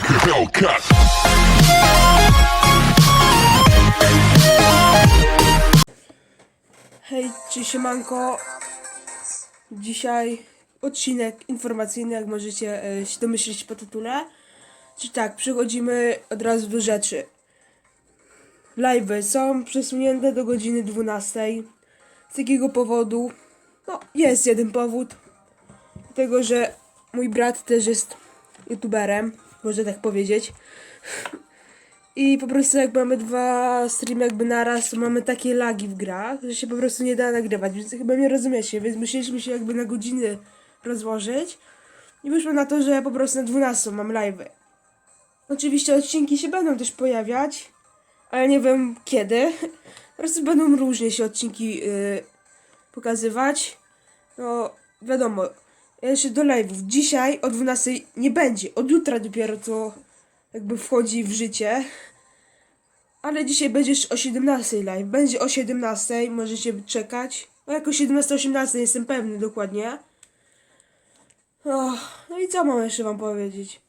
like a Hellcat. Hej, czy siemanko. Dzisiaj odcinek informacyjny, jak możecie e, się domyślić po tytule. Czy tak, przechodzimy od razu do rzeczy. Live'y są przesunięte do godziny 12. Z jakiego powodu? No, jest jeden powód. Dlatego, że mój brat też jest youtuberem, można tak powiedzieć. I po prostu jak mamy dwa streamy jakby naraz, to mamy takie lagi w grach, że się po prostu nie da nagrywać, więc chyba nie rozumiecie, więc musieliśmy się jakby na godziny rozłożyć. I wyszło na to, że po prostu na 12 mam live'y. Oczywiście odcinki się będą też pojawiać, ale nie wiem kiedy. Po prostu będą różnie się odcinki yy, pokazywać. No, wiadomo, jeszcze do live'ów. Dzisiaj o 12 nie będzie, od jutra dopiero to jakby wchodzi w życie. Ale dzisiaj będzie o 17 live. Będzie o 17, możecie czekać. No jako 17-18 jestem pewny dokładnie. O, no i co mam jeszcze wam powiedzieć?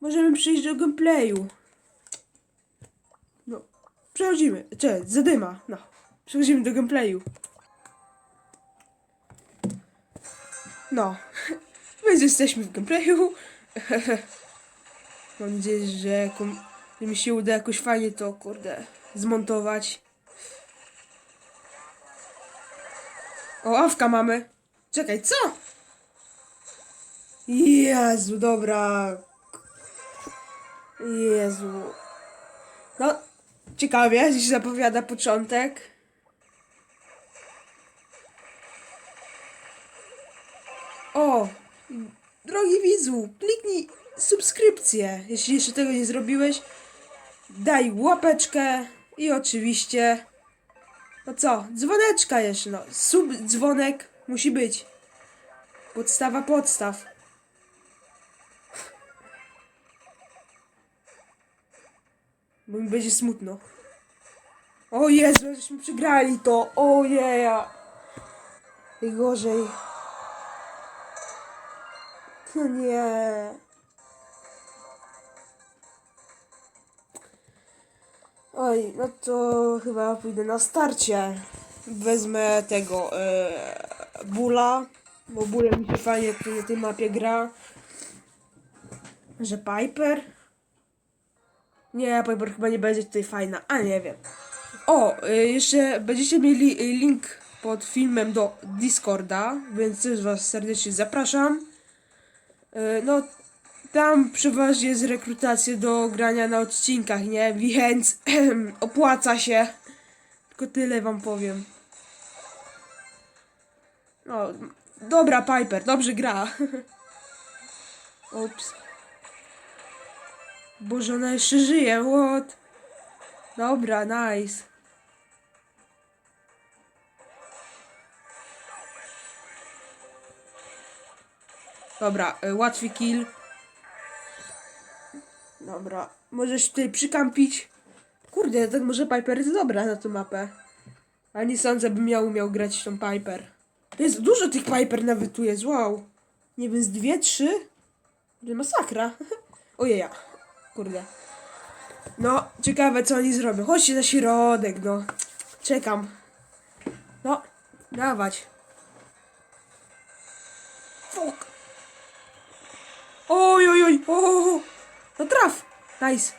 Możemy przyjść do gameplayu. No, przechodzimy. Cześć, zadyma. No, przechodzimy do gameplayu. No, więc jesteśmy w gameplayu. Mam nadzieję, że, mi się uda jakoś fajnie to, kurde, zmontować. O, awka mamy. Czekaj, co? Jezu, dobra. Jezu. No, ciekawie, dziś zapowiada początek. O, drogi widzu, kliknij subskrypcję. Jeśli jeszcze tego nie zrobiłeś, daj łapeczkę i oczywiście, no co, dzwoneczka jeszcze, no, sub dzwonek musi być. Podstawa podstaw. Bo mi będzie smutno. O Jezu, żeśmy przegrali to, ojeja. Najgorzej. No nie. Oj, no to chyba pójdę na starcie. Wezmę tego e, Bula, bo Bula mi się fajnie tu na tej mapie gra. Że Piper? Nie, Piper chyba nie będzie tutaj fajna, a nie wiem. O, e, jeszcze będziecie mieli e, link pod filmem do Discorda, więc też was serdecznie zapraszam. E, No, tam przeważnie jest rekrutacja do grania na odcinkach, nie? Więc opłaca się. Tylko tyle wam powiem. No, dobra Piper, dobrze gra. Ups. Boże, ona jeszcze żyje, what? Dobra, nice. Dobra, y, łatwy kill. Dobra, możesz tutaj przykampić. Kurde, tak może Piper jest dobra na tą mapę. A nie sądzę, bym ja umiał grać tą Piper. Jest dużo tych Piper nawet tu jest, wow. Nie wiem, z dwie, trzy? Masakra. Ojeja, kurde. No, ciekawe co oni zrobią. Chodźcie na środek, no. Czekam. No, dawać. Fuck. Oj, oj, oj, o. No traf! Nice.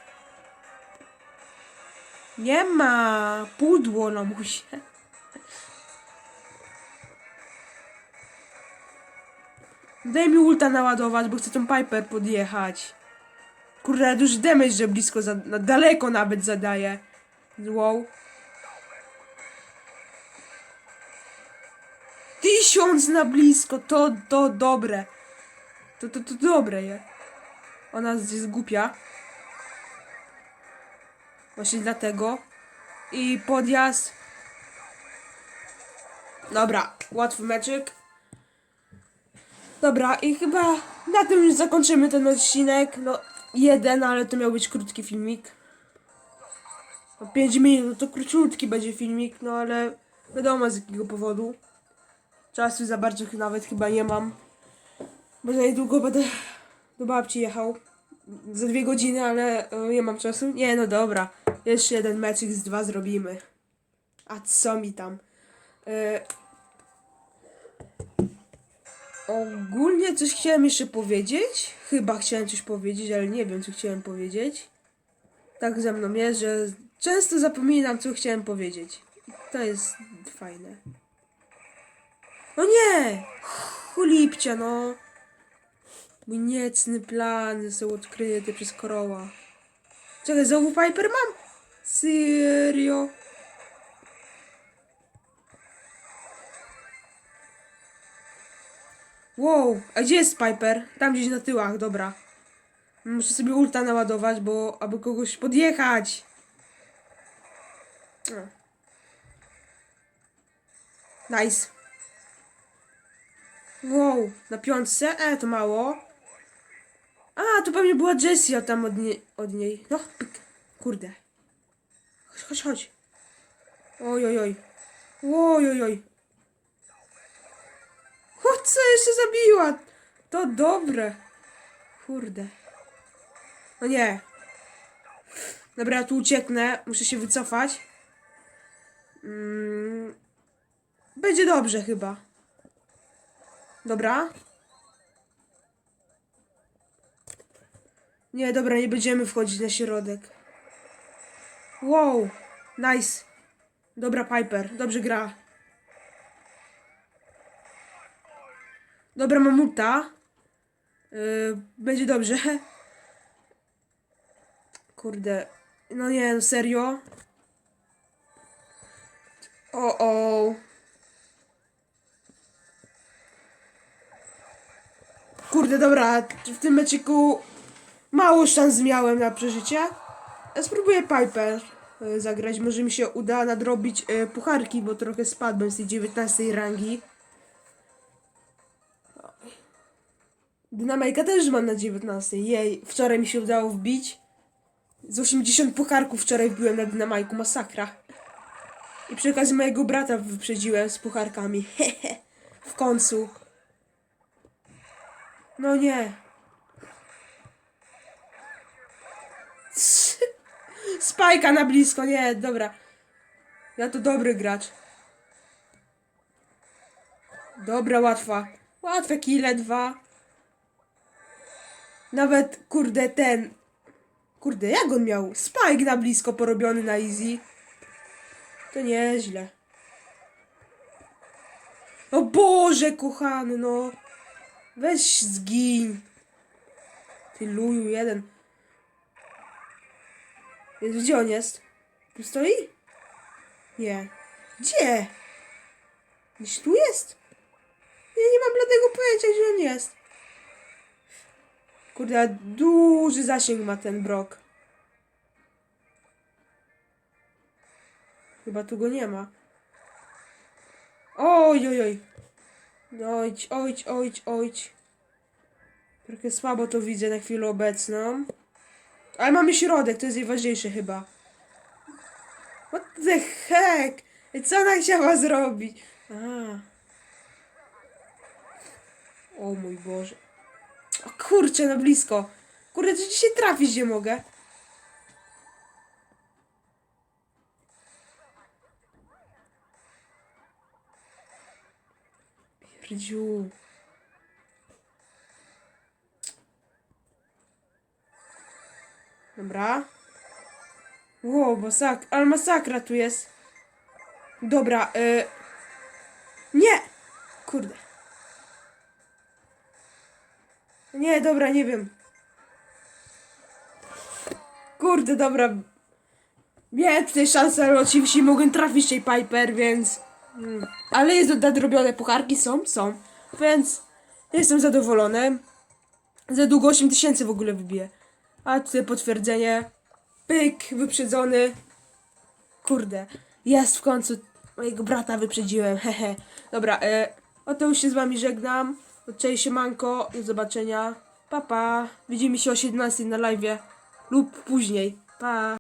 Nie ma! Pudło no musi. Daj mi ulta naładować, bo chcę tą Piper podjechać. Kurde, duży damage, że blisko, za, na daleko nawet zadaje. Wow. Tysiąc na blisko, to, to dobre. To, to, to dobre je. Ona jest głupia. Właśnie dlatego. I podjazd. Dobra, łatwy meczyk. Dobra, i chyba na tym już zakończymy ten odcinek. No, jeden, ale to miał być krótki filmik. No, 5 minut, no to króciutki będzie filmik, no ale wiadomo z jakiego powodu. Czasu za bardzo nawet chyba nie mam. Bo za niedługo będę do babci jechał. za dwie godziny, ale e, nie mam czasu. Nie, no dobra. Jeszcze jeden mecz z dwa zrobimy. A co mi tam? E, ogólnie coś chciałem jeszcze powiedzieć. Chyba chciałem coś powiedzieć, ale nie wiem, co chciałem powiedzieć. Tak ze mną jest, że często zapominam, co chciałem powiedzieć. I To jest fajne. No nie! Chulipcia, no. Mój niecny plan został odkryty przez Koroła. Czekaj, znowu Piper mam? Serio? Wow, a gdzie jest Piper? Tam gdzieś na tyłach, dobra. Muszę sobie ulta naładować, bo aby kogoś podjechać. Nice. Wow, na piątce? E, to mało. A, to pewnie była Jessie a tam od, nie, od niej. No, pyk. Kurde. Chodź, chodź, chodź. Oj, oj, oj. Oj, oj, oj. O, co jeszcze zabiła? To dobre. Kurde. No nie. Dobra, ja tu ucieknę. Muszę się wycofać. Mm. Będzie dobrze chyba. Dobra. Nie, dobra, nie będziemy wchodzić na środek. Wow, nice. Dobra, Piper, dobrze gra. Dobra, mamuta. Yy, będzie dobrze. Kurde. No nie, no serio. O, o. Kurde, dobra, w tym meczyku mało szans miałem na przeżycie. Spróbuję Piper e, zagrać. Może mi się uda nadrobić e, pucharki, bo trochę spadłem z tej 19 rangi. Dynamajka też mam na 19. Jej, wczoraj mi się udało wbić. Z 80 pucharków wczoraj wbiłem na Dynamajku, masakra. I przy okazji mojego brata wyprzedziłem z pucharkami. w końcu. No nie. Spajka na blisko, nie, dobra. Ja to dobry gracz. Dobra, łatwa. Łatwe kile, dwa. Nawet, kurde, ten... Kurde, jak on miał? Spike na blisko porobiony na easy. To nieźle. O Boże, kochany, no. Weź zgin. Ty luju jeden. Gdzie on jest? Tu stoi? Nie. Gdzie? Gdzieś tu jest? Ja nie mam bladego pojęcia, gdzie on jest. Kurde, duży zasięg ma ten brok. Chyba tu go nie ma. Oj, oj, oj. Ojć, ojć, ojć, ojć. Trochę słabo to widzę na chwilę obecną. Ale mamy środek, to jest najważniejsze chyba. What the heck? Co ona chciała zrobić? A. O mój Boże. O kurczę, na blisko. Kurde, czy dzisiaj trafić nie mogę? Pierdziu. Dobra. Wow, masak ale masakra tu jest. Dobra, y... Nie! Kurde. Nie, dobra, nie wiem. Kurde, dobra. Tutaj szansę, ale oczywiście mogłem trafić tej Piper, więc... Mm. Ale jest nadrobione pucharki, są, są. Więc jestem zadowolony. Za długo 8000 w ogóle wybiję. A tutaj potwierdzenie. Pyk, wyprzedzony. Kurde, jest w końcu. Mojego brata wyprzedziłem, hehe. Dobra, e, oto już się z wami żegnam. Cześć, siemanko, do zobaczenia. Pa, pa. Widzimy się o 17 na live lub później. Pa.